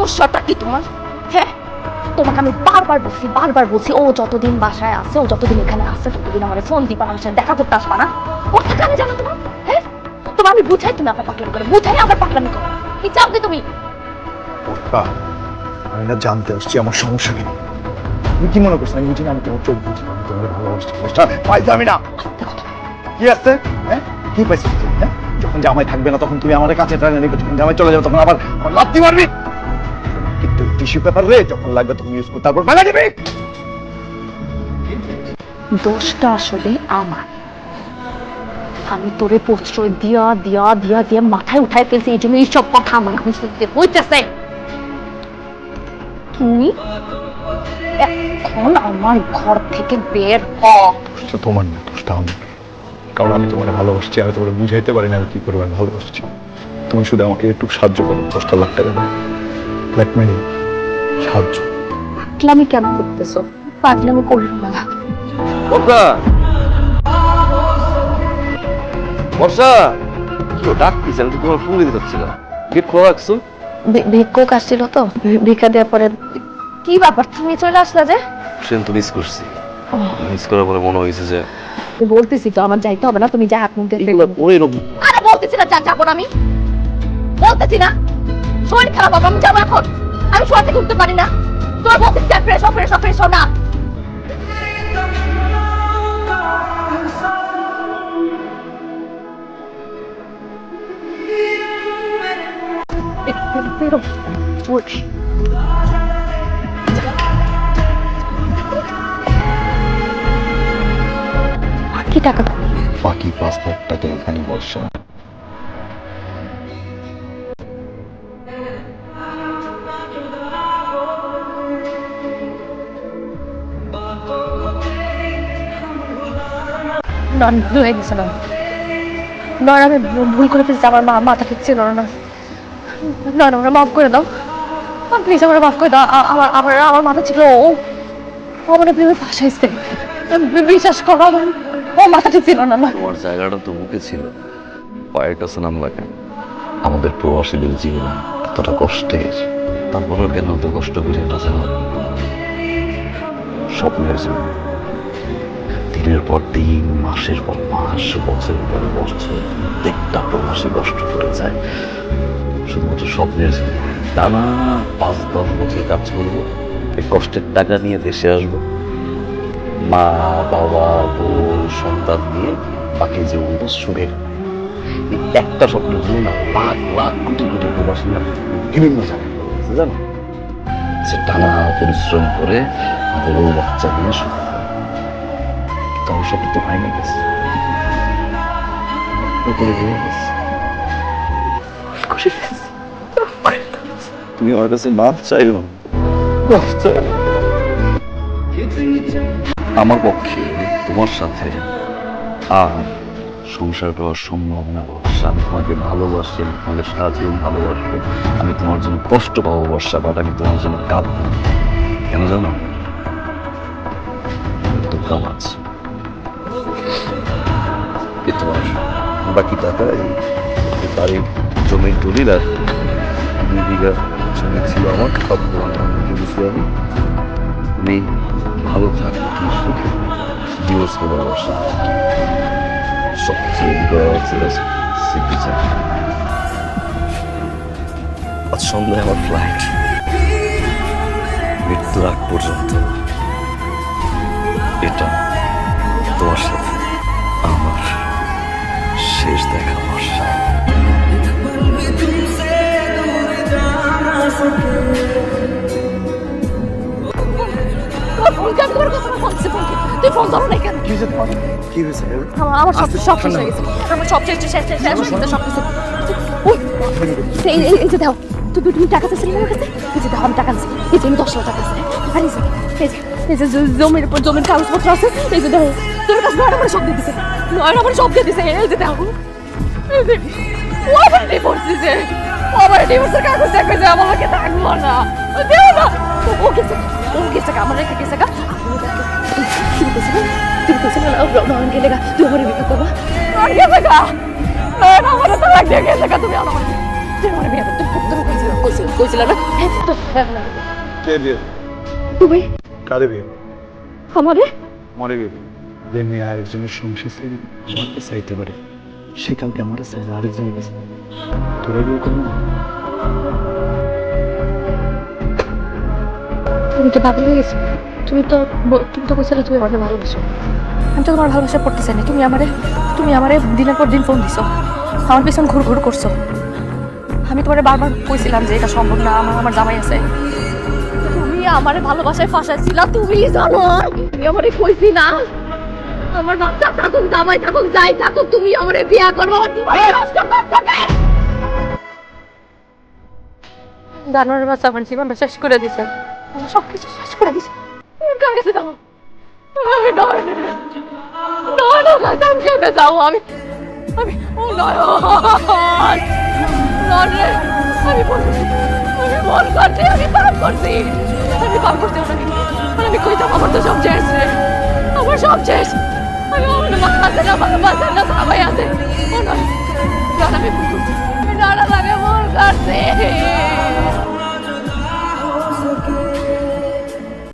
সমস্যাটা কি তোমার? হ্যাঁ তোমাকে আমি বারবার বলছি বারবার বলছি ও যতদিন বাসায় আছে ও যতদিন এখানে আছে ততদিন আমার ফোন দিবা আমার সাথে দেখা করতে আসবা না। ওর থেকে আমি জানো তোমার? হ্যাঁ তোমার আমি বুঝাই তুমি আবার পাকলামি করো বুঝাই আবার পাকলামি করো। কি চাও কি তুমি? আমি না জানতে আসছি আমার সমস্যা কি। তুমি কি মনে করছ? আমি বুঝি না আমি তোমার চোখ বুঝি আমি তোমার ভালোবাসছি পাইছি আমি না। কি আছে? হ্যাঁ কি পাইছি হ্যাঁ যখন জামাই থাকবে না তখন তুমি আমার কাছে টানে নিবে যখন জামাই চলে যাবে তখন আবার লাত্তি মারবি? টিস্যু পেপার রে যখন লাগবে তখন ইউজ করতে তারপর ভাঙা দিবি দোষটা আসলে আমার। আমি তোরে প্রশ্রয় দিয়া দিয়া দিয়া দিয়া মাথায় উঠাই ফেলছি এই জন্য এইসব কথা আমার এখন শুনতে হইতেছে। তুই এখন আমার ঘর থেকে বের হ তোমার না দোষটা আমার কারণ আমি তোমার ভালোবাসছি আমি তোমার বুঝাইতে পারি না আমি কি করব আমি ভালোবাসছি। তুমি শুধু আমাকে একটু সাহায্য করো দশটা লাখ টাকা দেয় ব্ল্যাকমেইল সাহায্য। পাগলামি কেন করতেছো? পাগলামি করলাম না। বর্ষা বর্ষা কি ও আমি তোমার ফোন দিতে না। গেট খোলা রাখছো? ভিক্ষুক আসছিল তো ভিক্ষা দেওয়ার পরে কি ব্যাপার? তুমি চলে আসলা যে? ট্রেন তো মিস করছি। মিস করার পরে মনে হয়েছে যে বলতেছি তো আমার যাইতে হবে না তুমি যা হাত মুখ দিয়ে আরে বলতেছি না যা যাব না আমি। বলতেছি না। শরীর খারাপ হবে আমি যাব এখন। আমি শোয়া থেকে পারি না তোর বলতেছি ফ্রেশ হও ফ্রেশ হও ফ্রেশ হও না। বাকি টাকা কই? বাকি পাঁচ লাখ টাকা এখানে বর্ষা নন হয়ে গেছে না নয় আমি ভুল করে ফেলছি, আমার মা মাথা ঠিক ছিল না। না না ওরা মাফ করে দাও। প্লিজ আমার মাফ করে দাও। আমার আমার আমার মাথা ছিল, ও মানে ভেবে ফাঁসাইছে বি- বিশ্বাস করো, আমার ও মাথা ঠিক ছিল না না তোমার জায়গাটা তো মুখে ছিল। পায়ের কাছে নামলা কেন আমাদের প্রবাসীদের জীবন এতটা কষ্টের, তারপরেও কেন তো কষ্ট করে বাঁচা হবে স্বপ্নের জীবন। দিনের পর দিন, মাসের পর মাস, বছরের পর বছর প্রত্যেকটা প্রবাসী কষ্ট করে যায়। শুধুমাত্র স্বপ্নের জীবন টানা পাঁচ, দশ বছর কাজ করব, এই কষ্টের টাকা নিয়ে দেশে আসব। মা, বাবা, বউ, সন্তান নিয়ে বাকি যে সুখের। একটা স্বপ্ন জন্য না, লাখ লাখ কোটি কোটি প্রবাসীরা বিভিন্ন জায়গায় জানো? সে টানা পরিশ্রম করে বড় বাচ্চা নিয়ে সুখ স্বপ্ন তো ভেঙে গেছে উপরে তুমি আমার কাছে আমার পক্ষে তোমার সাথে আর সংসার করার সম্ভব না বর্ষা আমি তোমাকে ভালোবাসি আমি তোমাকে সাহায্য ভালোবাসবো আমি তোমার জন্য কষ্ট পাবো বর্ষা বাট আমি তোমার জন্য কাঁদবো কেন জানো তো কাম আছে বাকি টাকা এই বাড়ির জমির দলিল আর দুই বিঘা জমি ছিল আমার, সব নামে আমি ভালো থাকো তুমি সুখে ডিভোর্স করে বসা সব কিছু আজ সন্ধ্যায় আমার ফ্লাইট মৃত্যুর আগ পর্যন্ত। এটা তোমার সাথে। আমার শেষ দেখা আমার ফোন তুই ধরো না কেন কি হয়েছে তোমার? কি হয়েছে? আমার সব সব শেষ হয়ে গেছে। আমার সব শেষ শেষ শেষ শেষ সব কিছু এই যে দাও তুমি তুমি টাকা চাইছিলে আমার কাছে? এই যে দাও আমি টাকা এই যে আমি দশ হাজার টাকা আর এই যে জমির উপর জমির কাগজপত্র আছে। এই যে দাও। তোর কাছে নয় নম্বরে সব দিয়ে দিছে। নয় নম্বরে সব দিয়ে দিছে এই যে যে ও আবার ডিভোর্স দিছে। ও আবার ডিভোর্সের কাগজ দেখবে যে আমাকে থাকব না। ও দেও না ও- গেছে ও গেছে আমার রেখে গেছে গা। তুমি গেছে গা? তুমি গেছে গা নয়ন গেলে গা তুই আমার বিয়ে করবা? নয়ন গেছে গা। নয়ন আমার তো লাগে গেছে গা তুমি আমার। তুই আমার বিয়ে করতে তুমি গেছে কইছিল কইছিল না। কে বিয়ে? তুমি কারে বিয়ে? আমারে? মরে বিয়ে আরেকজনের সংসার ছেড়ে চাইতে পারে। সে কালকে আমার তোরা? তুমি তো পাগল হয়ে গেছো। তুমি তো তুমি তো তুমি আমাকে ভালোবাসো। আমি তো তোমার ভালোবাসা পড়তে চাই না। তুমি আমারে তুমি আমারে দিনের পর দিন ফোন দিছো। আমার পিছন ঘুর ঘুর করছ। আমি তোমারে বারবার কইছিলাম যে এটা সম্ভব না। আমার আমার জামাই আছে। তুমি আমারে ভালোবাসায় ফাঁসাইছিলা। তুমি জানো তুমি আমারে কইছি না। আমার বাচ্চা থাকুক জামাই থাকুক যাই থাকুক তুমি আমারে বিয়া করব করতে বাচ্চা আমার জীবনটা শেষ করে দিছে। আমার সব কিছু শেষ করে দিছে। কার কাছে যাব আমি কাছে যাব আমি আমি ও নয় নয় আমি আমি ভুল করছি আমি পাপ করছি। আমি পাপ করছি ওনাকে আমি কই যাব? আমার তো সব রে আমার সব শেষ। আমি আমার মা আছে না আমার বাচ্চা না সবাই আছে আমি আমি আমার কাছে